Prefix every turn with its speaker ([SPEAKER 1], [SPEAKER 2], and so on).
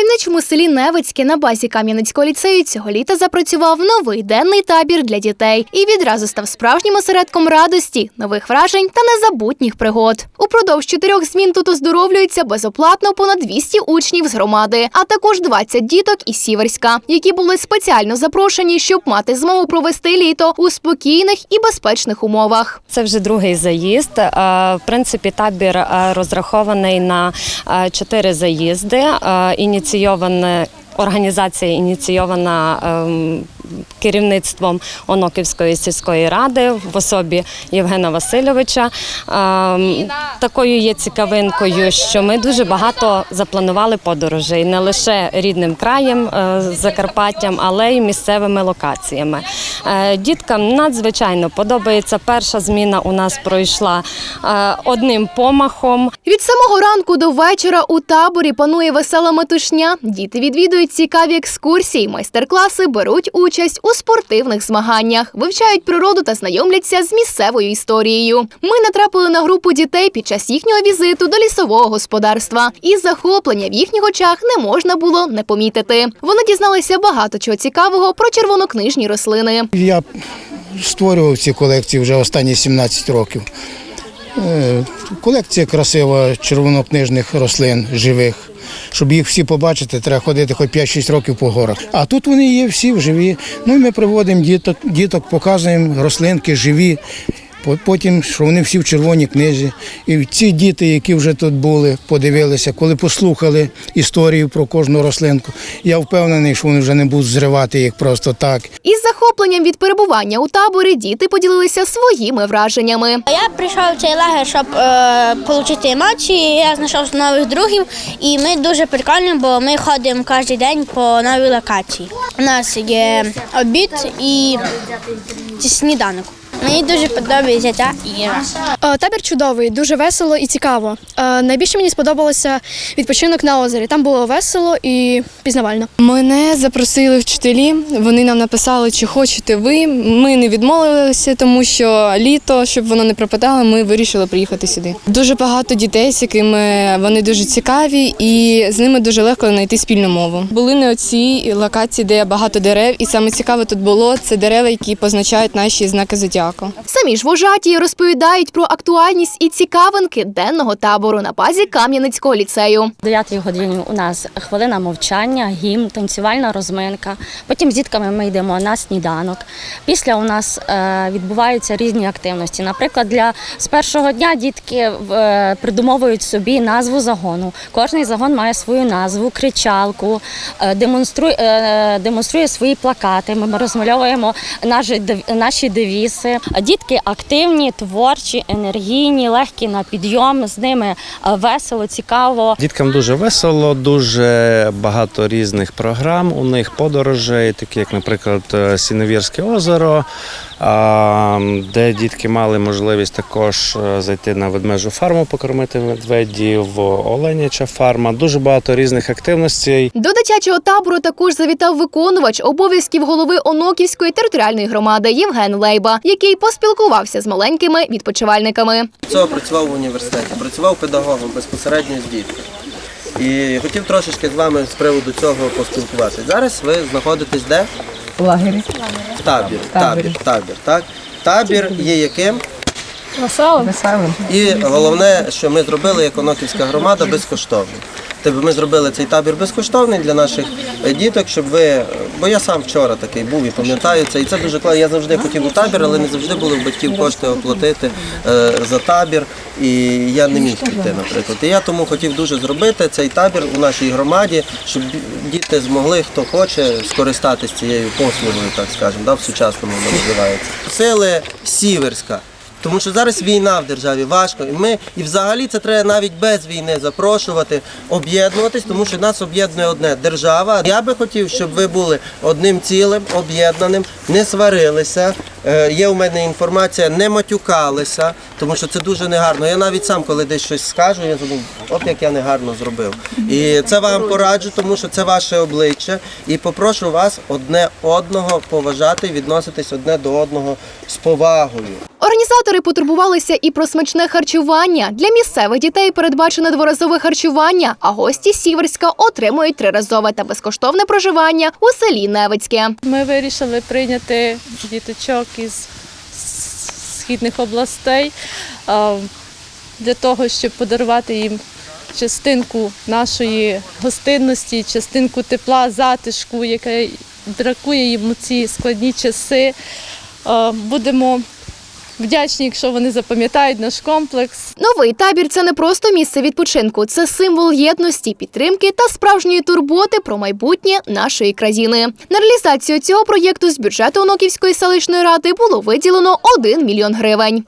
[SPEAKER 1] мальовничому селі Невицьке на базі Кам'янецького ліцею цього літа запрацював новий денний табір для дітей і відразу став справжнім осередком радості, нових вражень та незабутніх пригод. Упродовж чотирьох змін тут оздоровлюються безоплатно понад 200 учнів з громади, а також 20 діток із Сіверська, які були спеціально запрошені, щоб мати змогу провести літо у спокійних і безпечних умовах.
[SPEAKER 2] Це вже другий заїзд. Е, В принципі, табір е, розрахований на е, чотири заїзди. Е, Ініційована організація ініційована ем, керівництвом Оноківської сільської ради в особі Євгена Васильовича. Ем, Такою є цікавинкою, що ми дуже багато запланували подорожей не лише рідним краєм е, Закарпаттям, але й місцевими локаціями. Е, Діткам надзвичайно подобається. Перша зміна у нас пройшла е, одним помахом.
[SPEAKER 1] Від самого ранку до вечора у таборі панує весела метушня. Діти відвідують цікаві екскурсії, майстер-класи, беруть участь у спортивних змаганнях, вивчають природу та знайомляться з місцевою історією. Ми натрапили на групу дітей під час їхнього візиту до лісового господарства, і захоплення в їхніх очах не можна було не помітити. Вони дізналися багато чого цікавого про червонокнижні рослини.
[SPEAKER 3] Я створював ці колекції вже останні 17 років. Е, Колекція красива червонокнижних рослин живих. Щоб їх всі побачити, треба ходити хоч 5-6 років по горах. А тут вони є всі живі. Ну і ми приводимо діток, діток показуємо рослинки живі. По- Потім, що вони всі в червоній книзі. І ці діти, які вже тут були, подивилися, коли послухали історію про кожну рослинку, я впевнений, що вони вже не будуть зривати їх просто так.
[SPEAKER 1] Із захопленням від перебування у таборі діти поділилися своїми враженнями.
[SPEAKER 4] Я прийшов в цей лагер, щоб е, отримати емоції. Я знайшов нових другів, і ми дуже прикольні, бо ми ходимо кожен день по новій локації. У нас є обід і сніданок. Мені дуже подобається ця їжа.
[SPEAKER 5] Е, Табір чудовий, дуже весело і цікаво. Е, Найбільше мені сподобалося відпочинок на озері. Там було весело і пізнавально.
[SPEAKER 6] Мене запросили вчителі. Вони нам написали, чи хочете ви. Ми не відмовилися, тому що літо, щоб воно не пропадало, ми вирішили приїхати сюди. Дуже багато дітей, з якими вони дуже цікаві, і з ними дуже легко знайти спільну мову. Були на оцій локації, де багато дерев, і саме цікаве тут було це дерева, які позначають наші знаки зодіаку.
[SPEAKER 1] Самі ж вожаті розповідають про актуальність і цікавинки денного табору на базі Кам'янецького ліцею.
[SPEAKER 2] 9 годині у нас хвилина мовчання, гімн, танцювальна розминка. Потім з дітками ми йдемо на сніданок. Після у нас е, відбуваються різні активності. Наприклад, для з першого дня дітки е, придумовують собі назву загону. Кожний загон має свою назву, кричалку, е, демонструє, демонструє свої плакати. Ми розмальовуємо наші, дев- Дітки активні, творчі, енергійні, легкі на підйом. З ними е, весело, цікаво.
[SPEAKER 7] Діткам дуже весело, дуже багато різних програм. У них подорожей, такі як, наприклад, е, Сіновірське озеро, де дітки мали можливість також е, зайти на ведмежу фарму, покормити медведів, Оленяча фарма. Дуже багато різних активностей.
[SPEAKER 1] До дитячого табору також завітав виконувач обов'язків голови Оноківської територіальної громади Євген Лейба, який поспілкувався з маленькими відпочивальниками.
[SPEAKER 8] цього працював в університеті, працював педагогом безпосередньо з дітками. І хотів трошечки з вами з приводу цього поспілкуватися. Зараз ви знаходитесь де?
[SPEAKER 9] В лагері.
[SPEAKER 8] В табір. Табір, табір, так? Табір є яким?
[SPEAKER 9] Веселим.
[SPEAKER 8] І головне, що ми зробили як Оноківська громада безкоштовно. Тобто ми зробили цей табір безкоштовний для наших діток, щоб ви. Бо я сам вчора такий був і пам'ятаю це. І це дуже класно. Я завжди хотів у табір, але не завжди були в батьків кошти оплатити е, за табір. І я не міг піти, наприклад. І я тому хотів дуже зробити цей табір у нашій громаді, щоб діти змогли, хто хоче, скористатися цією послугою, так скажемо, да, в сучасному називається. Сили Сіверська. Тому що зараз війна в державі важко, і ми і взагалі це треба навіть без війни запрошувати, об'єднуватись, тому що нас об'єднує одне держава. Я би хотів, щоб ви були одним цілим, об'єднаним, не сварилися. Е, є у мене інформація, не матюкалися, тому що це дуже негарно. Я навіть сам, коли десь щось скажу, я думаю, от як я негарно зробив. І це вам пораджу, тому що це ваше обличчя. І попрошу вас одне одного поважати відноситись одне до одного з повагою.
[SPEAKER 1] Організатори Організатори потурбувалися і про смачне харчування. Для місцевих дітей передбачено дворазове харчування, а гості Сіверська отримують триразове та безкоштовне проживання у селі Невицьке.
[SPEAKER 10] Ми вирішили прийняти діточок із східних областей для того, щоб подарувати їм частинку нашої гостинності, частинку тепла, затишку, яке бракує їм у ці складні часи. Будемо вдячні, якщо вони запам'ятають наш комплекс.
[SPEAKER 1] Новий табір це не просто місце відпочинку, це символ єдності, підтримки та справжньої турботи про майбутнє нашої країни. На реалізацію цього проєкту з бюджету Оноківської селищної ради було виділено 1 мільйон гривень.